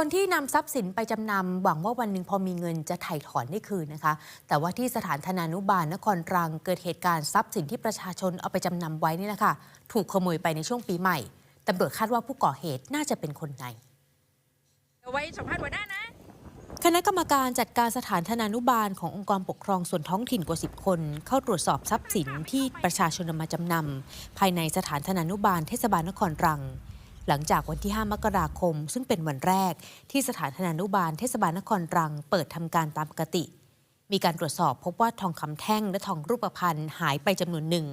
คนที่นำทรัพย์สินไปจำนำหวังว่าวันหนึ่งพอมีเงินจะไถ่ถอนได้คืนนะคะ แต่ว่าที่สถานธนานุบาลนครตรังเกิดเหตุการณ์ทรัพย์สินที่ประชาชนเอาไปจำนำไว้นี่แหละค่ะถูกขโมยไปในช่วงปีใหม่ตำรวจคาดว่าผู้ก่อเหตุน่าจะเป็นคนในเอาไว้สัมภาษณ์หัวหน้านะคณะกรรมการจัดการสถานธนานุบาลขององค์กรปกครองส่วนท้องถิ่นกว่า 10 คน เข้าตรวจสอบทรัพย์สินที่ประชาชนนำมาจำนำภายในสถานธนานุบาลเทศบาลนครตรัง หลังจากวันที่ 5 มกราคม ซึ่งเป็นวันแรก ที่สถานธนานุบาลเทศบาลนครตรัง เปิดทำการตามปกติ มีการตรวจสอบพบว่าทองคำแท่งและทองรูปพรรณหายไปจำนวนหนึ่ง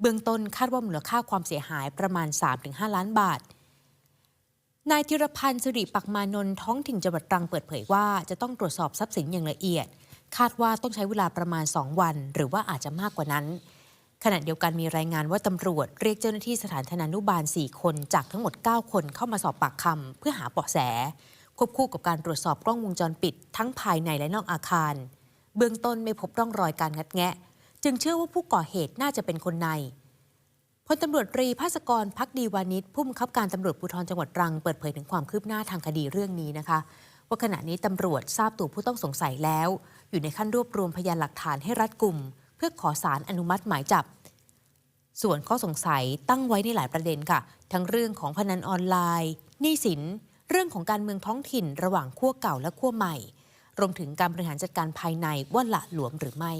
เบื้องต้นคาดว่ามูลค่าความเสียหายประมาณ 3-5 ล้านบาทนายธีรพันธ์สิริปักมานนท์ท้องถิ่นจังหวัดตรังเปิดเผยว่าจะต้องตรวจสอบทรัพย์สินอย่างละเอียด คาดว่าต้องใช้เวลาประมาณ 2 วัน หรือว่าอาจจะมากกว่านั้น ขณะเดียวกันมีรายงานว่าตำรวจเรียกเจ้าหน้าที่สถานธนานุบาล 4 คนจากทั้งหมด 9 คนเข้ามาสอบปากคำเพื่อหาเบาะแส ควบคู่กับการตรวจสอบกล้องวงจรปิด ทั้งภายในและนอกอาคาร เบื้องต้นไม่พบร่องรอยการงัดแงะ จึงเชื่อว่าผู้ก่อเหตุน่าจะเป็นคนในพลตำรวจตรีภาสกรพักดีวานิชผู้บังคับการตำรวจภูธรจังหวัดตรังเปิดเผยถึงความคืบหน้าทางคดีเรื่องนี้นะคะ ว่าขณะนี้ตำรวจทราบตัวผู้ต้องสงสัยแล้ว อยู่ในขั้นรวบรวมพยานหลักฐานให้รัดกุม เพื่อขอสารอนุมัติหมายจับ ส่วนข้อสงสัยตั้งไว้ในหลายประเด็นค่ะ ทั้งเรื่องของพนันออนไลน์หนี้สิน เรื่องของการเมืองท้องถิ่น ระหว่างขั้วเก่าและขั้วใหม่ รวมถึงการบริหารจัดการภายในว่าหละหลวมหรือไม่